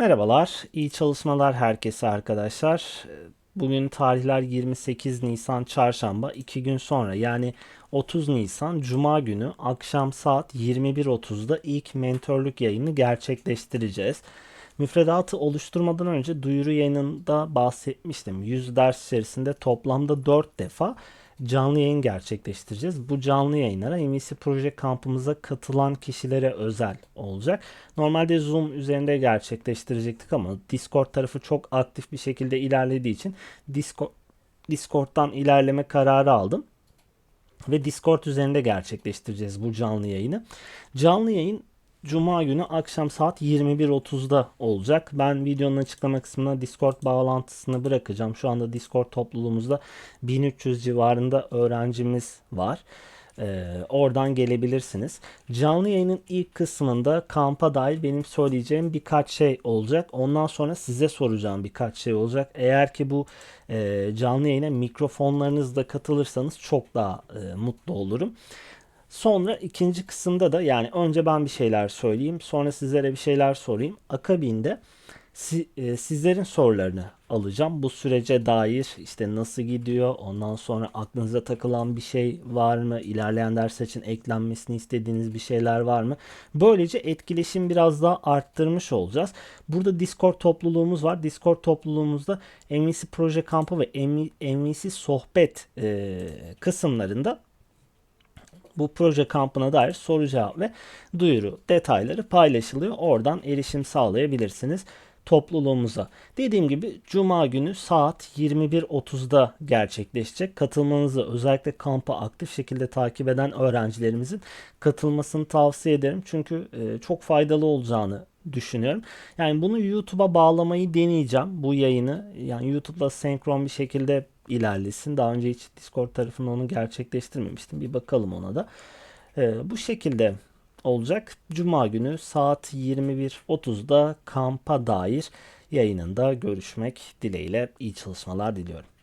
Merhabalar, iyi çalışmalar herkese arkadaşlar. Bugün tarihler 28 Nisan Çarşamba, 2 gün sonra yani 30 Nisan Cuma günü akşam saat 21.30'da ilk mentorluk yayını gerçekleştireceğiz. Müfredatı oluşturmadan önce duyuru yayınında bahsetmiştim. 100 ders içerisinde toplamda 4 defa canlı yayın gerçekleştireceğiz. Bu canlı yayınlara MVC proje kampımıza katılan kişilere özel olacak. Normalde Zoom üzerinde gerçekleştirecektik ama Discord tarafı çok aktif bir şekilde ilerlediği için Discord Discord'dan ilerleme kararı aldım. Ve Discord üzerinde gerçekleştireceğiz bu canlı yayını. Canlı yayın Cuma günü akşam saat 21.30'da olacak. Ben videonun açıklama kısmına Discord bağlantısını bırakacağım. Şu anda Discord topluluğumuzda 1300 civarında öğrencimiz var. Ee, oradan gelebilirsiniz. Canlı yayının ilk kısmında kampa dair benim söyleyeceğim birkaç şey olacak. Ondan sonra size soracağım birkaç şey olacak. Eğer ki bu e, canlı yayına mikrofonlarınızla katılırsanız çok daha e, mutlu olurum. Sonra ikinci kısımda da yani önce ben bir şeyler söyleyeyim, sonra sizlere bir şeyler sorayım. Akabinde si, e, sizlerin sorularını alacağım. Bu sürece dair işte nasıl gidiyor, ondan sonra aklınıza takılan bir şey var mı, ilerleyen dersler için eklenmesini istediğiniz bir şeyler var mı? Böylece etkileşim biraz daha arttırmış olacağız. Burada Discord topluluğumuz var. Discord topluluğumuzda MVC proje kampı ve MVC sohbet e, kısımlarında bu proje kampına dair soru cevap ve duyuru detayları paylaşılıyor. Oradan erişim sağlayabilirsiniz topluluğumuza. Dediğim gibi Cuma günü saat 21.30'da gerçekleşecek. Katılmanızı özellikle kampa aktif şekilde takip eden öğrencilerimizin katılmasını tavsiye ederim. Çünkü e, çok faydalı olacağını düşünüyorum. Yani bunu YouTube'a bağlamayı deneyeceğim bu yayını. Yani YouTube'la senkron bir şekilde ilerlesin. Daha önce hiç Discord tarafında onu gerçekleştirmemiştim. Bir bakalım ona da. Ee, bu şekilde olacak. Cuma günü saat 21.30'da kampa dair yayınında görüşmek dileğiyle iyi çalışmalar diliyorum.